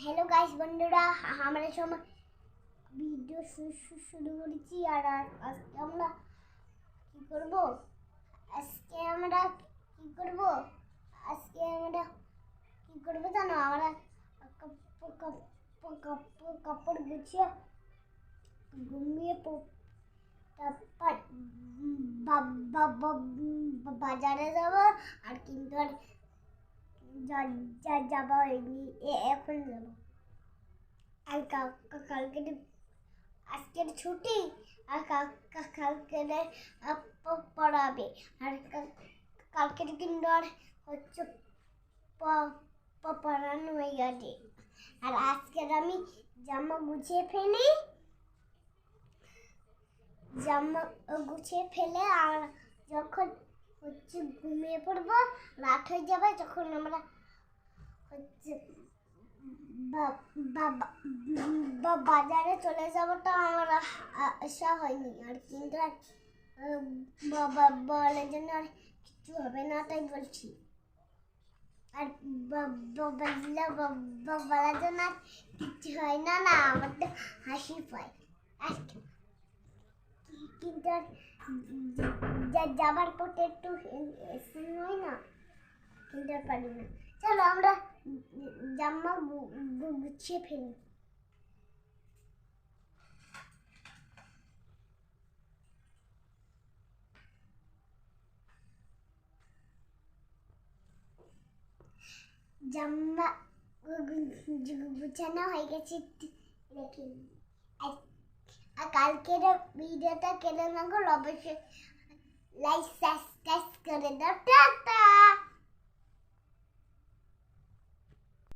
Hello guys বন্ধুরা, আমরা সময় ভিডিও শুরু করেছি আর আজকে আমরা কি করব? আজকে আমরা কি করব? আজকে আমরা কি করব জানো? আমরা কাপ- কাপ- কাপ- কাপড় গুছিয়ে ঘুমিয়ে তারপর বাজারে যাব আর কিন্তু আর যা- যাব এমনি। এখন যাব। আর কালকে আজকের ছুটি। আর কালকে পড়াবে। আর কা- কালকে কিন্তু আর হচ্ছে পড়ানো হয়ে গেছে। আর আজকের আমি জামা গুছিয়ে ফেলি। জামা গুছিয়ে ফেলে আর যখন পড়ব, রাত হয়ে যাবে যখন আমরা হচ্ছে বাজারে চলে যাব তো আমার আশা হয়নি আর কিন্তু আর বলার জন্য আর কিছু হবে না তাই বলছি। আর বলার জন্য আর কিছু হয় না না আমার তো হাসি পায়। আর কি- কিন্তু যাবার পথে একটু হয় না। কিন্তু পারি না। চলো আমরা জামা গুছিয়ে ফেলি। জামা গুছানো হয়ে গেছে। আর কালকের ভিডিওটা কেন না করো অবশ্যই লাইক সাবস্ক্রাইব করে দাও টাটা